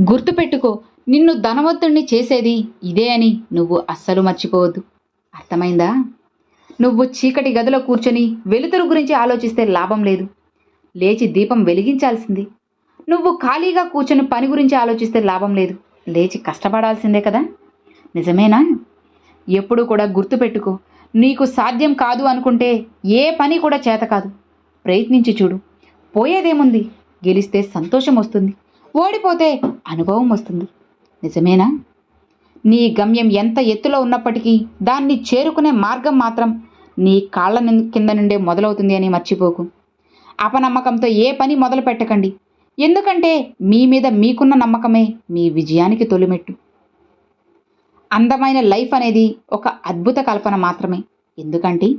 గుర్తుపెట్టుకో నిన్ను ధనవంతుణ్ణి చేసేది ఇదే అని నువ్వు అస్సలు మర్చిపోవద్దు. అర్థమైందా? నువ్వు చీకటి గదిలో కూర్చొని వెలుతురు గురించి ఆలోచిస్తే లాభం లేదు. లేచి దీపం వెలిగించాల్సింది. నువ్వు ఖాళీగా కూర్చొని పని గురించి ఆలోచిస్తే లాభం లేదు. లేచి కష్టపడాల్సిందే కదా? నిజమేనా? ఎప్పుడు కూడా గుర్తుపెట్టుకో నీకు సాధ్యం కాదు అనుకుంటే ఏ పని కూడా చేత కాదు. ప్రయత్నించి చూడు. పోయేదేముంది? గెలిస్తే సంతోషం వస్తుంది. ఓడిపోతే అనుభవం వస్తుంది. నిజమేనా? నీ గమ్యం ఎంత ఎత్తులో ఉన్నప్పటికీ దాన్ని చేరుకునే మార్గం మాత్రం నీ కాళ్ళ కింద నుండే మొదలవుతుంది అని మర్చిపోకు. అపనమ్మకంతో ఏ పని మొదలు పెట్టకండి. ఎందుకంటే మీ మీద మీకున్న నమ్మకమే మీ విజయానికి తొలిమెట్టు. అందమైన లైఫ్ అనేది ఒక అద్భుత కల్పన మాత్రమే. ఎందుకంటే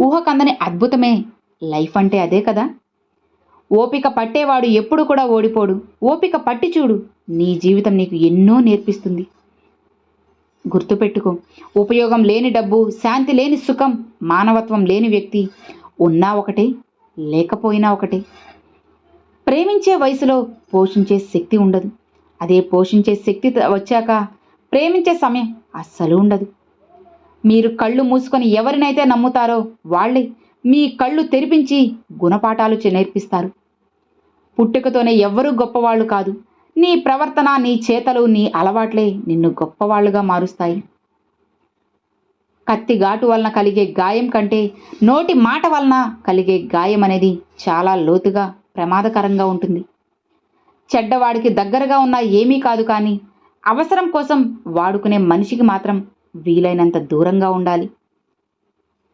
ఊహకందని అద్భుతమే లైఫ్ అంటే అదే కదా? ఓపిక పట్టేవాడు ఎప్పుడు కూడా ఓడిపోడు. ఓపిక పట్టి చూడు నీ జీవితం నీకు ఎన్నో నేర్పిస్తుంది. గుర్తుపెట్టుకో ఉపయోగం లేని డబ్బు శాంతి లేని సుఖం మానవత్వం లేని వ్యక్తి ఉన్నా ఒకటే లేకపోయినా ఒకటే. ప్రేమించే వయసులో పోషించే శక్తి ఉండదు. అదే పోషించే శక్తి వచ్చాక ప్రేమించే సమయం అస్సలు ఉండదు. మీరు కళ్ళు మూసుకొని ఎవరినైతే నమ్ముతారో వాళ్ళే మీ కళ్ళు తెరిపించి గుణపాఠాలు నేర్పిస్తారు. పుట్టుకతోనే ఎవ్వరూ గొప్పవాళ్ళు కాదు. నీ ప్రవర్తన నీ చేతలు నీ అలవాట్లే నిన్ను గొప్పవాళ్ళుగా మారుస్తాయి. కత్తి ఘాటు వలన కలిగే గాయం కంటే నోటి మాట వలన కలిగే గాయం అనేది చాలా లోతుగా ప్రమాదకరంగా ఉంటుంది. చెడ్డవాడికి దగ్గరగా ఉన్న ఏమీ కాదు కానీ అవసరం కోసం వాడుకునే మనిషికి మాత్రం వీలైనంత దూరంగా ఉండాలి.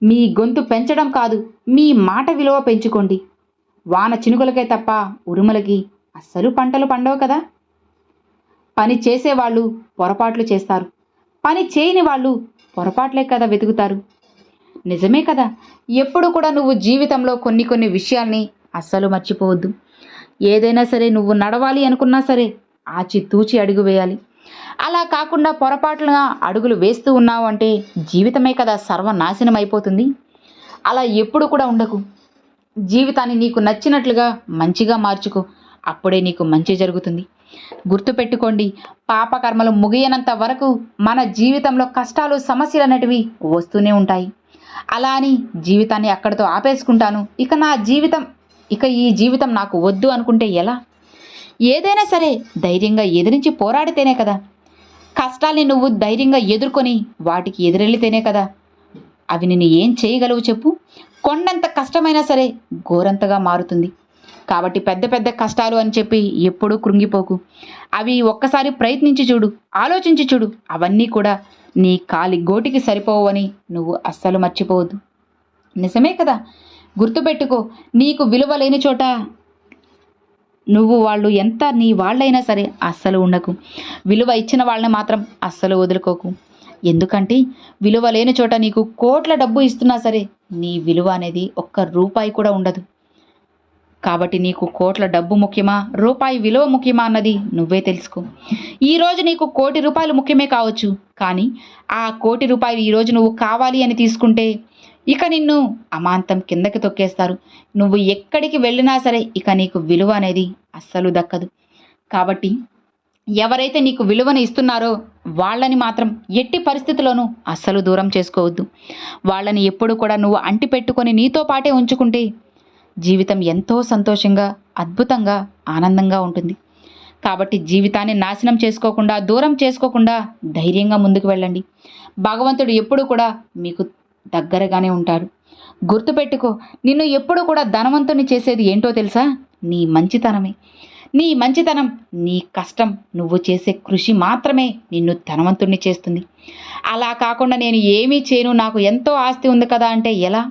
మీ గొంతు పెంచడం కాదు మీ మాట విలువ పెంచుకోండి. వాన చినుకులకే తప్ప ఉరుములకి అస్సలు పంటలు పండవు కదా. పని చేసేవాళ్ళు పొరపాట్లు చేస్తారు. పని చేయని వాళ్ళు పొరపాట్లే కదా వెతుకుతారు. నిజమే కదా. ఎప్పుడు కూడా నువ్వు జీవితంలో కొన్ని కొన్ని విషయాల్ని అస్సలు మర్చిపోవద్దు. ఏదైనా సరే నువ్వు నడవాలి అనుకున్నా సరే ఆచి తూచి అడుగు వేయాలి. అలా కాకుండా పొరపాట్లుగా అడుగులు వేస్తూ ఉన్నావు అంటే జీవితమే కదా సర్వనాశనం అయిపోతుంది. అలా ఎప్పుడు కూడా ఉండకు. జీవితాన్ని నీకు నచ్చినట్లుగా మంచిగా మార్చుకో. అప్పుడే నీకు మంచి జరుగుతుంది. గుర్తుపెట్టుకోండి పాపకర్మలు ముగియనంత వరకు మన జీవితంలో కష్టాలు సమస్యలు అనేటివి వస్తూనే ఉంటాయి. అలా అని జీవితాన్ని అక్కడితో ఆపేసుకుంటాను. ఇక నా జీవితం ఇక ఈ జీవితం నాకు వద్దు అనుకుంటే ఎలా? ఏదైనా సరే ధైర్యంగా ఎదిరించి పోరాడితేనే కదా. కష్టాల్ని నువ్వు ధైర్యంగా ఎదుర్కొని వాటికి ఎదురెళ్ళితేనే కదా. అవి నేను ఏం చేయగలవు చెప్పు. కొండంత కష్టమైనా సరే ఘోరంతగా మారుతుంది. కాబట్టి పెద్ద పెద్ద కష్టాలు అని చెప్పి ఎప్పుడూ కృంగిపోకు. అవి ఒక్కసారి ప్రయత్నించి చూడు ఆలోచించి చూడు అవన్నీ కూడా నీ కాలి గోటికి సరిపోవని నువ్వు అస్సలు మర్చిపోవద్దు. నిజమే కదా? గుర్తుపెట్టుకో నీకు విలువ లేని చోట నువ్వు వాళ్ళు ఎంత నీ వాళ్ళైనా సరే అస్సలు ఉండకు. విలువ ఇచ్చిన వాళ్ళని మాత్రం అస్సలు వదులుకోకు. ఎందుకంటే విలువ లేని చోట నీకు కోట్ల డబ్బు ఇస్తున్నా సరే నీ విలువ అనేది ఒక్క రూపాయి కూడా ఉండదు. కాబట్టి నీకు కోట్ల డబ్బు ముఖ్యమా రూపాయి విలువ ముఖ్యమా అన్నది నువ్వే తెలుసుకో. ఈరోజు నీకు కోటి రూపాయలు ముఖ్యమే కావచ్చు కానీ ఆ కోటి రూపాయలు ఈరోజు నువ్వు కావాలి అని తీసుకుంటే ఇక నిన్ను అమాంతం కిందకి తొక్కేస్తారు. నువ్వు ఎక్కడికి వెళ్ళినా సరే ఇక నీకు విలువ అనేది అస్సలు దక్కదు. కాబట్టి ఎవరైతే నీకు విలువను ఇస్తున్నారో వాళ్ళని మాత్రం ఎట్టి పరిస్థితుల్లోనూ అస్సలు దూరం చేసుకోవద్దు. వాళ్ళని ఎప్పుడు కూడా నువ్వు అంటి పెట్టుకొని నీతో పాటే ఉంచుకుంటే జీవితం ఎంతో సంతోషంగా అద్భుతంగా ఆనందంగా ఉంటుంది. కాబట్టి జీవితాన్ని నాశనం చేసుకోకుండా దూరం చేసుకోకుండా ధైర్యంగా ముందుకు వెళ్ళండి. భగవంతుడు ఎప్పుడు కూడా మీకు దగ్గరగానే ఉంటాడు. గుర్తుపెట్టుకో నిన్ను ఎప్పుడు కూడా ధనవంతుని చేసేది ఏంటో తెలుసా? నీ మంచితనమే. నీ మంచితనం నీ కష్టం నువ్వు చేసే కృషి మాత్రమే నిన్ను ధనవంతుణ్ణి చేస్తుంది. అలా కాకుండా నేను ఏమీ చేయను నాకు ఎంతో ఆస్తి ఉంది కదా అంటే ఎలా?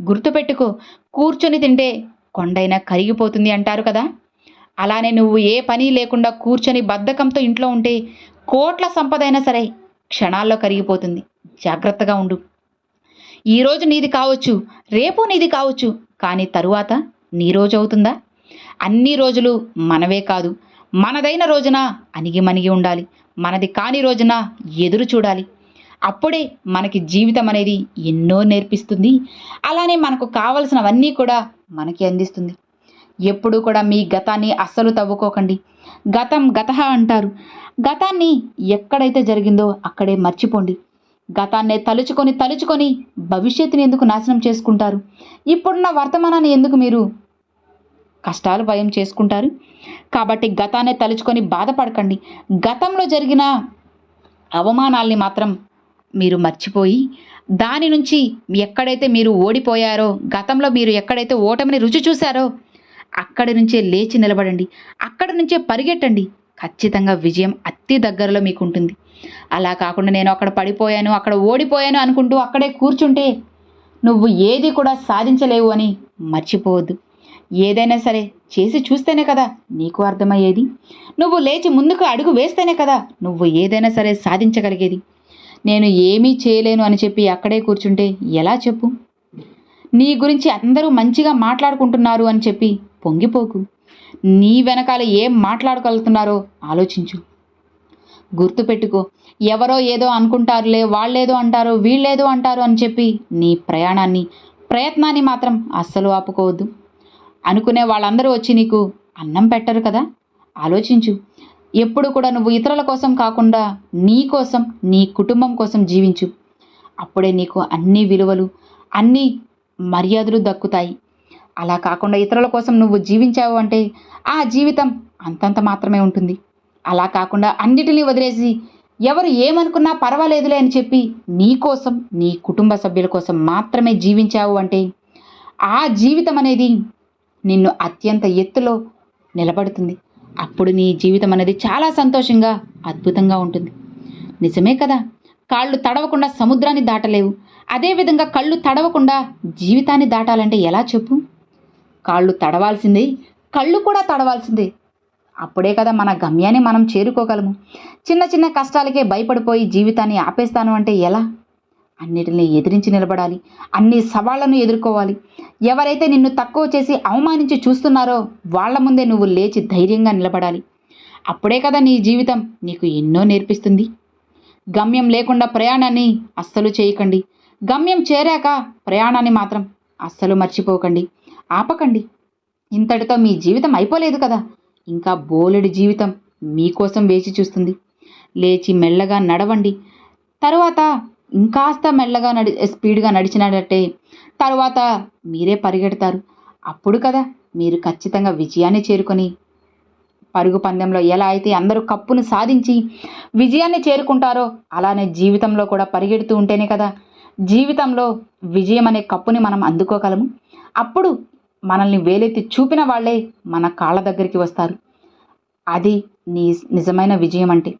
గుర్తుపెట్టుకో కూర్చొని తింటే కొండైనా కరిగిపోతుంది అంటారు కదా. అలానే నువ్వు ఏ పని లేకుండా కూర్చొని బద్ధకంతో ఇంట్లో ఉంటే కోట్ల సంపద అయినా సరే క్షణాల్లో కరిగిపోతుంది. జాగ్రత్తగా ఉండు. ఈరోజు నీది కావచ్చు రేపు నీది కావచ్చు కానీ తరువాత నీ రోజు అవుతుందా? అన్ని రోజులు మనవే కాదు మనదైన రోజున అణిగి మణిగి ఉండాలి మనది కాని రోజున ఎదురు చూడాలి. అప్పుడే మనకి జీవితం అనేది ఎన్నో నేర్పిస్తుంది. అలానే మనకు కావలసినవన్నీ కూడా మనకి అందిస్తుంది. ఎప్పుడూ కూడా మీ గతాన్ని అస్సలు తవ్వుకోకండి. గతం గత అంటారు. గతాన్ని ఎక్కడైతే జరిగిందో అక్కడే మర్చిపోండి. గతాన్నే తలుచుకొని తలుచుకొని భవిష్యత్తుని ఎందుకు నాశనం చేసుకుంటారు? ఇప్పుడున్న వర్తమానాన్ని ఎందుకు మీరు కష్టాలు భయం చేసుకుంటారు. కాబట్టి గతాన్ని తలుచుకొని బాధపడకండి. గతంలో జరిగిన అవమానాల్ని మాత్రం మీరు మర్చిపోయి దాని నుంచి ఎక్కడైతే మీరు ఓడిపోయారో గతంలో మీరు ఎక్కడైతే ఓటమిని రుచి చూశారో అక్కడి నుంచే లేచి నిలబడండి. అక్కడి నుంచే పరిగెట్టండి. ఖచ్చితంగా విజయం అతి దగ్గరలో మీకు ఉంటుంది అలా కాకుండా నేను అక్కడ పడిపోయాను అక్కడ ఓడిపోయాను అనుకుంటూ అక్కడే కూర్చుంటే నువ్వు ఏది కూడా సాధించలేవు అని మర్చిపోవద్దు. ఏదైనా సరే చేసి చూస్తేనే కదా నీకు అర్థమయ్యేది? నువ్వు లేచి ముందుకు అడుగు వేస్తేనే కదా నువ్వు ఏదైనా సరే సాధించగలిగేది. నేను ఏమీ చేయలేను అని చెప్పి అక్కడే కూర్చుంటే ఎలా చెప్పు? నీ గురించి అందరూ మంచిగా మాట్లాడుకుంటున్నారు అని చెప్పి పొంగిపోకు. నీ వెనకాల ఏం మాట్లాడగలుగుతున్నారో ఆలోచించు. గుర్తుపెట్టుకో ఎవరో ఏదో అనుకుంటారులే వాళ్ళేదో అంటారో వీళ్ళేదో అంటారు అని చెప్పి నీ ప్రయాణాన్ని ప్రయత్నాన్ని మాత్రం అస్సలు ఆపుకోవద్దు. అనుకునే వాళ్ళందరూ వచ్చి నీకు అన్నం పెట్టరు కదా? ఆలోచించు. ఎప్పుడు కూడా నువ్వు ఇతరుల కోసం కాకుండా నీ కోసం నీ కుటుంబం కోసం జీవించు. అప్పుడే నీకు అన్ని విలువలు అన్ని మర్యాదలు దక్కుతాయి. అలా కాకుండా ఇతరుల కోసం నువ్వు జీవించావు అంటే ఆ జీవితం అంతంత మాత్రమే ఉంటుంది. అలా కాకుండా అన్నిటినీ వదిలేసి ఎవరు ఏమనుకున్నా పర్వాలేదులే అని చెప్పి నీ కోసం నీ కుటుంబ సభ్యుల కోసం మాత్రమే జీవించావు అంటే ఆ జీవితం అనేది నిన్ను అత్యంత ఎత్తులో నిలబడుతుంది. అప్పుడు నీ జీవితం అనేది చాలా సంతోషంగా అద్భుతంగా ఉంటుంది. నిజమే కదా? కాళ్ళు తడవకుండా సముద్రాన్ని దాటలేవు. అదేవిధంగా కళ్ళు తడవకుండా జీవితాన్ని దాటాలంటే ఎలా చెప్పు? కాళ్ళు తడవాల్సిందే కళ్ళు కూడా తడవాల్సిందే. అప్పుడే కదా మన గమ్యాన్ని మనం చేరుకోగలము. చిన్న చిన్న కష్టాలకే భయపడిపోయి జీవితాన్ని ఆపేస్తాను అంటే ఎలా? అన్నిటిని ఎదిరించి నిలబడాలి. అన్ని సవాళ్ళను ఎదుర్కోవాలి. ఎవరైతే నిన్ను తక్కువ చేసి అవమానించి చూస్తున్నారో వాళ్ళ ముందే నువ్వు లేచి ధైర్యంగా నిలబడాలి. అప్పుడే కదా నీ జీవితం నీకు ఎన్నో నేర్పిస్తుంది. గమ్యం లేకుండా ప్రయాణాన్ని అస్సలు చేయకండి. గమ్యం చేరాక ప్రయాణాన్ని మాత్రం అస్సలు మర్చిపోకండి. ఆపకండి. ఇంతటితో మీ జీవితం అయిపోలేదు కదా. ఇంకా బోలెడు జీవితం మీకోసం వేచి చూస్తుంది. లేచి మెల్లగా నడవండి. తరువాత ఇంకాస్త మెల్లగా నడి స్పీడ్గా నడిచినట్టే. తరువాత మీరే పరిగెడతారు. అప్పుడు కదా మీరు ఖచ్చితంగా విజయాన్ని చేరుకొని. పరుగు పందెంలో ఎలా అయితే అందరూ కప్పును సాధించి విజయాన్ని చేరుకుంటారో అలానే జీవితంలో కూడా పరిగెడుతూ ఉంటేనే కదా. జీవితంలో విజయం అనే కప్పుని మనం అందుకోగలము. అప్పుడు మనల్ని వేలెత్తి చూపిన వాళ్ళే మన కాళ్ళ దగ్గరికి వస్తారు. అది నీ నిజమైన విజయం అంటే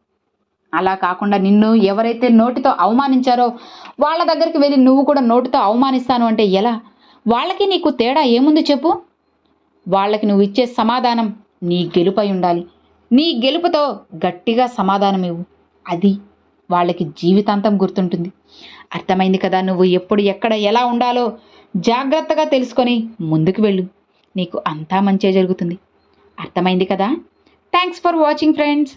అలా కాకుండా నిన్ను ఎవరైతే నోటితో అవమానించారో వాళ్ళ దగ్గరికి వెళ్ళి నువ్వు కూడా నోటితో అవమానిస్తాను అంటే ఎలా? వాళ్ళకి నీకు తేడా ఏముంది చెప్పు? వాళ్ళకి నువ్వు ఇచ్చే సమాధానం నీ గెలుపై ఉండాలి. నీ గెలుపుతో గట్టిగా సమాధానం ఇవ్వు. అది వాళ్ళకి జీవితాంతం గుర్తుంటుంది. అర్థమైంది కదా నువ్వు ఎప్పుడు ఎక్కడ ఎలా ఉండాలో జాగ్రత్తగా తెలుసుకొని ముందుకు వెళ్ళు. నీకు అంతా మంచే జరుగుతుంది. అర్థమైంది కదా? Thanks for watching friends